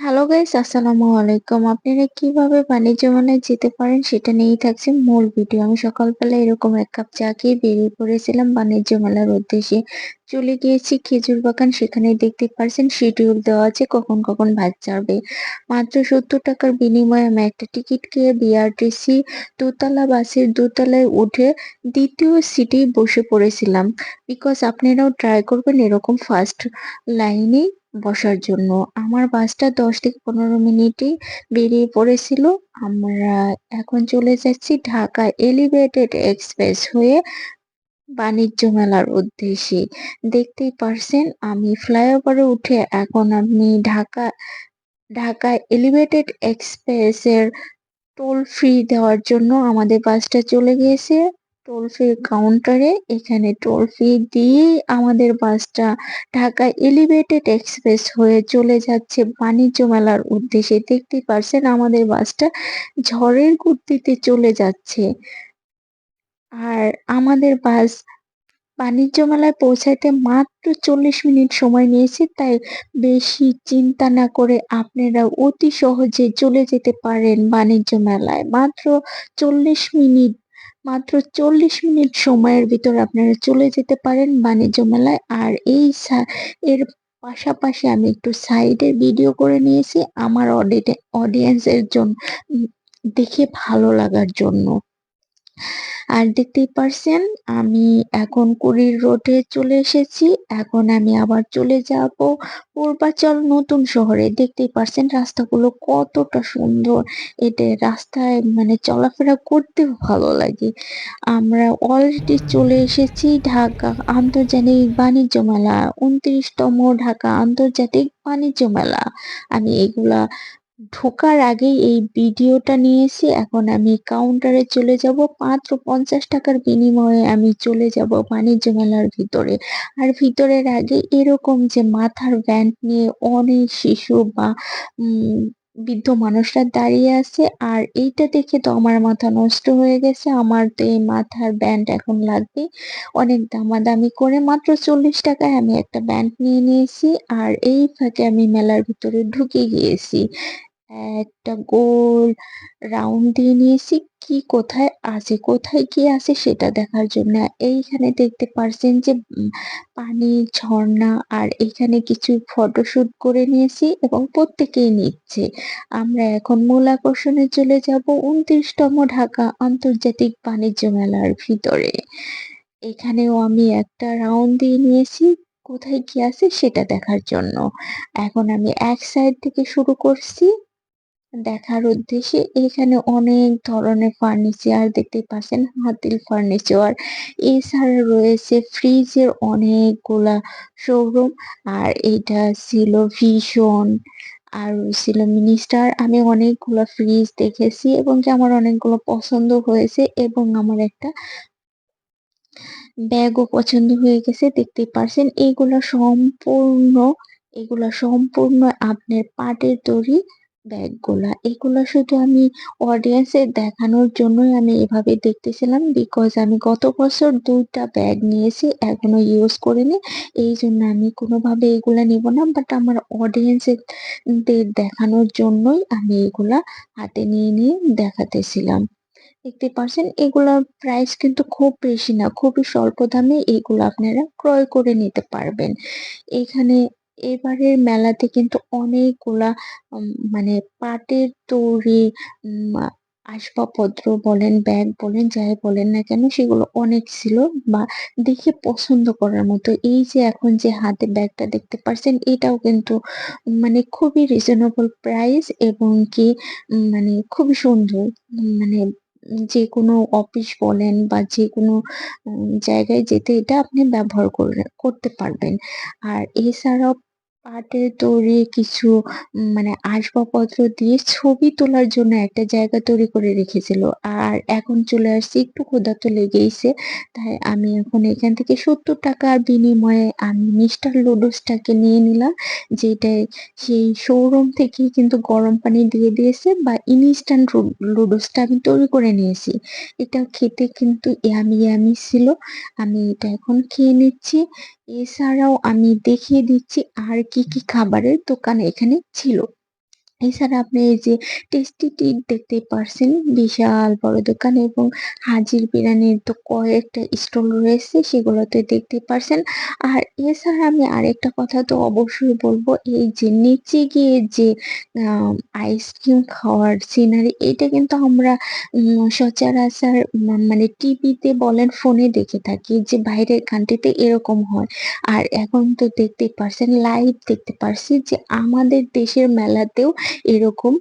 看 hello guys আসসালামু আলাইকুম। আপনারা কীভাবে বাণিজ্য মেলায় যেতে পারেন সেটা নিয়েই থাকছে মূল ভিডিও। আমি সকালবেলা এরকম এক কাপ চা খেয়ে বেরিয়ে পড়েছিলাম বাণিজ্য মেলার উদ্দেশ্যে। চলে গিয়েছি খেজুর বাগান সেখানে দেখতে পারছেন শিডিউল দেওয়া আছে কখন কখন ভাত ছাড়বে মাত্র সত্তর টাকার বিনিময়ে আমি একটা টিকিট খেয়ে বিআরটিসি দোতলা বাসের দোতলায় উঠে দ্বিতীয় সিটেই বসে পড়েছিলাম। বিকজ আপনারাও ট্রাই করবেন এরকম ফার্স্ট লাইনে বসার জন্য। আমার বাসটা দশ পনেরো মিনিটেই বেরিয়ে পড়েছিল। আমরা এখন চলে যাচ্ছি ঢাকা এলিভেটেড এক্সপ্রেস হয়ে বাণিজ্য মেলার উদ্দেশ্যে। দেখতেই পারছেন, আমি ফ্লাইওভারে উঠে এখন আমি ঢাকা ঢাকা এলিভেটেড এক্সপ্রেসের টোল ফ্রি দেওয়ার জন্য আমাদের বাসটা চলে গিয়েছে। টোল ফ্রি কাউন্টারে এখানে টোল ফ্রি দিয়েই আমাদের বাসটা ঢাকা এলিভেটেড এক্সপ্রেস হয়ে চলে যাচ্ছে। বাণিজ্য মেলার উদ্দেশ্যে দেখতেই পারছেন আমাদের বাসটা ঝড়ের গতিতে চলে যাচ্ছে। আর আমাদের বাস বাণিজ্য মেলায় পৌঁছাইতে মাত্র চল্লিশ মিনিট সময় নিয়েছে, তাই বেশি চিন্তা না করে আপনারা অতি সহজে চলে যেতে পারেন বাণিজ্য মেলায়। মাত্র চল্লিশ মিনিট মাত্র চল্লিশ মিনিট সময়ের ভিতর আপনারা চলে যেতে পারেন বাণিজ্য মেলায়। আর এই এর পাশাপাশি আমি একটু সাইডে ভিডিও করে নিয়েছি। আমার অডিয়েন্সের জন্য দেখে ভালো লাগার জন্য। আর দেখতেই পারছেন, আমি এখন কুড়ির রোডে চলে এসেছি। এখন আমি আবার চলে যাব পূর্বাচল নতুন শহরে। দেখতেই পারছেন রাস্তাগুলো কতটা সুন্দর। এটা রাস্তায় মানে চলাফেরা করতেও ভালো লাগে। আমরা অলরেডি চলে এসেছি ঢাকা আন্তর্জাতিক বাণিজ্য মেলা, উনত্রিশতম ঢাকা আন্তর্জাতিক বাণিজ্য মেলা। আমি এগুলা ঢোকার আগেই এই ভিডিওটা নিয়েছি এখন আমি কাউন্টারে চলে যাব। মাত্র পঞ্চাশ টাকার বিনিময়ে আমি চলে যাব বাণিজ্য মেলার ভিতরে। আর ভিতরের আগে এরকম যে মাথার ব্যান্ড নিয়ে অনেক শিশু বা বৃদ্ধ মানুষরা দাঁড়িয়ে আছে। আর এইটা দেখে তো আমার মাথা নষ্ট হয়ে গেছে। আমার তো এই মাথার ব্যান্ড এখন লাগবে। অনেক দামাদামি করে মাত্র চল্লিশ টাকায় আমি একটা ব্যান্ড নিয়ে নিয়েছি। আর এই ফাঁকে আমি মেলার ভিতরে ঢুকে গিয়েছি। একটা গোল রাউন্ড দিয়ে নিয়েছি। কি কোথায় আছে, কোথায় কি আছে সেটা দেখার জন্য। এইখানে দেখতে পারছেন যে পানি ঝর্ণা আর এখানে কিছু ফটোশুট করে নিয়েছি এবং প্রত্যেকেই নিচ্ছে। আমরা এখন মূল আকর্ষণে চলে যাব উনত্রিশতম ঢাকা আন্তর্জাতিক বাণিজ্য মেলার ভিতরে। এখানেও আমি একটা রাউন্ড দিয়ে নিয়েছি। কোথায় কি আছে সেটা দেখার জন্য। এখন আমি এক সাইড থেকে শুরু করছি। দেখার উদ্দেশ্যে এখানে অনেক ধরনের ফার্নিচার দেখতে পাচ্ছেন হাতিল ফার্নিচার এছাড়া রয়েছে ফ্রিজের অনেকগুলা শোরুম আর এটা ছিল ভীষণ আর ছিল মিনিস্টার আমি অনেকগুলো ফ্রিজ দেখেছি এবং কি আমার অনেকগুলো পছন্দ হয়েছে এবং আমার একটা ব্যাগও পছন্দ হয়ে গেছে দেখতে পারছেন। এগুলো সম্পূর্ণ, এগুলা সম্পূর্ণ আপনার পাটের তৈরি ব্যাগগুলা। এগুলো শুধু আমি অডিয়েন্সের দেখানোর জন্যই আমি এভাবে দেখতেছিলাম বিকজ আমি গত বছর দুইটা ব্যাগ নিয়েছি, এখনও ইউজ করিনি। এই জন্য আমি কোনোভাবে এগুলা নিব না বাট আমার অডিয়েন্সের দেখানোর জন্যই আমি এগুলা হাতে নিয়ে নিয়ে দেখাতেছিলাম। দেখতে পারছেন এগুলার প্রাইস কিন্তু খুব বেশি না, খুবই স্বল্প দামে এগুলো আপনারা ক্রয় করে নিতে পারবেন। এখানে এবারের মেলাতে কিন্তু অনেকগুলা মানে পাটের তৈরি আসবাবপত্র বলেন, ব্যাগ বলেন, যাই বলেন না কেন, সেগুলো অনেক ছিল বা দেখে পছন্দ করার মতো। এই যে এখন যে হাতে ব্যাগটা দেখতে পারছেন, এটাও কিন্তু মানে খুবই রিজনেবল প্রাইস এবং কি মানে খুবই সুন্দর। মানে যে কোনো অফিস বলেন বা যে কোনো জায়গায় যেতে এটা আপনি ব্যবহার করে করতে পারবেন। আর এছাড়াও পাটের তৈরি কিছু মানে আসবাবপত্র দিয়ে ছবি তোলার জন্য একটা জায়গা তৈরি করে রেখেছিল। আর এখন চলে আসছি একটু ক্ষুধা তো লেগেইছে। তাই আমি এখন এখান থেকে সত্তর টাকার বিনিময়ে আমি মিস্টার লুডুসটাকে নিয়ে নিলাম যেটা সেই শোরুম থেকেই কিন্তু গরম পানি দিয়ে দিয়েছে বা ইনস্ট্যান্ট লুডুসটা আমি তৈরি করে নিয়েছি। এটা খেতে কিন্তু ইয়ামি ইয়ামি ছিল। আমি এটা এখন খেয়ে নিচ্ছি। এছাড়াও আমি দেখিয়ে দিচ্ছি আর কি কি খাবারের দোকান এখানে ছিল। এছাড়া আপনি এই যে টেস্টি ট্রিট দেখতে পারছেন, বিশাল বড় দোকান এবং হাজির বিরিয়ানির তো কয়েকটা স্টল রয়েছে, সেগুলোতে দেখতে পারছেন। আর এছাড়া আমি আরেকটা কথা তো অবশ্যই বলব, এই যে নিচে গিয়ে যে আইসক্রিম খাওয়ার সিনারি এটা কিন্তু আমরা সচরাচর মানে টিভিতে বলেন ফোনে দেখে থাকি যে বাইরের কান্ট্রিতে এরকম হয়। আর এখন তো দেখতেই পারছেন লাইভ দেখতে পারছি যে আমাদের দেশের মেলাতেও এরকম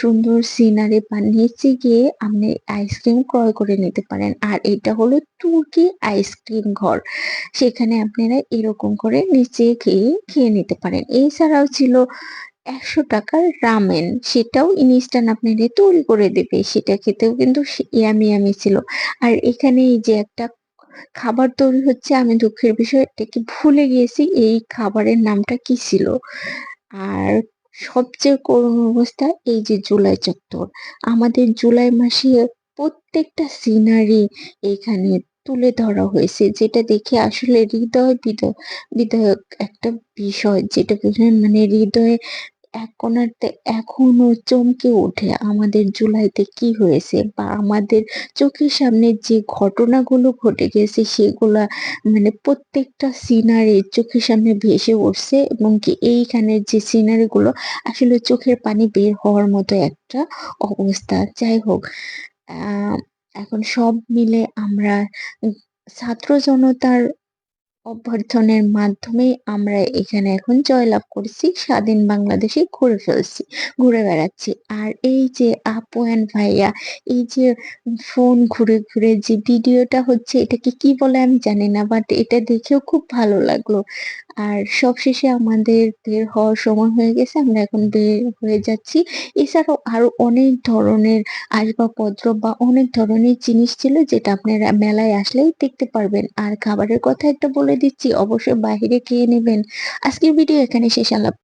সুন্দর সিনারি বা নিচে গিয়ে আপনি আইসক্রিম ক্রয় করে নিতে পারেন। আর এটা হলো তুর্কি আইসক্রিম ঘর। সেখানে আপনারা এরকম করে নিচে খেয়ে খেয়ে নিতে পারেন। এছাড়াও ছিল একশো টাকার রামেন সেটাও ইনস্ট্যান্ট আপনাদের তৈরি করে দেবে। সেটা খেতেও কিন্তু ইয়ামি ইয়ামি ছিল। আর এখানে এই যে একটা খাবার তৈরি হচ্ছে, আমি দুঃখের বিষয় এটাকে ভুলে গিয়েছি? এই খাবারের নামটা কি ছিল? আর সবচেয়ে করুণ অবস্থা এই যে জুলাই চত্বর। আমাদের জুলাই মাসে প্রত্যেকটা সিনারি এখানে তুলে ধরা হয়েছে, যেটা দেখে আসলে হৃদয় বিদয় বিদায়ক একটা বিষয়, যেটা মানে হৃদয়ে এক কোণাতে এখনও চমকে ওঠে আমাদের জুলাইতে কি হয়েছে বা আমাদের চোখের সামনে যে ঘটনাগুলো ঘটে গেছে সেগুলা মানে প্রত্যেকটা সিনারি চোখের সামনে ভেসে উঠছে এবং কি এইখানের যে সিনারি গুলো আসলে চোখের পানি বের হওয়ার মতো একটা অবস্থা। যাই হোক এখন সব মিলে আমরা ছাত্র জনতার অভ্যর্থনের মাধ্যমে আমরা এখানে এখন জয়লাভ করেছি, স্বাধীন বাংলাদেশে ঘুরে ফেলছি, ঘুরে বেড়াচ্ছি। আর এই যে আপু অ্যান্ড ভাইয়া, এই যে ফোন ঘুরে ঘুরে যে ভিডিওটা হচ্ছে, এটাকে কি বলে আমি জানি না বাট এটা দেখেও খুব ভালো লাগল। আর সবশেষে আমাদের বের হওয়ার সময় হয়ে গেছে, আমরা এখন বের হয়ে যাচ্ছি। এছাড়াও আরও অনেক ধরনের আসবাবপত্র বা অনেক ধরনের জিনিস ছিল যেটা আপনারা মেলায় আসলেই দেখতে পারবেন। আর খাবারের কথা একটা বলে দিচ্ছি, অবশ্যই বাইরে খেয়ে নেবেন। আজকের ভিডিও এখানে শেষ আলাপ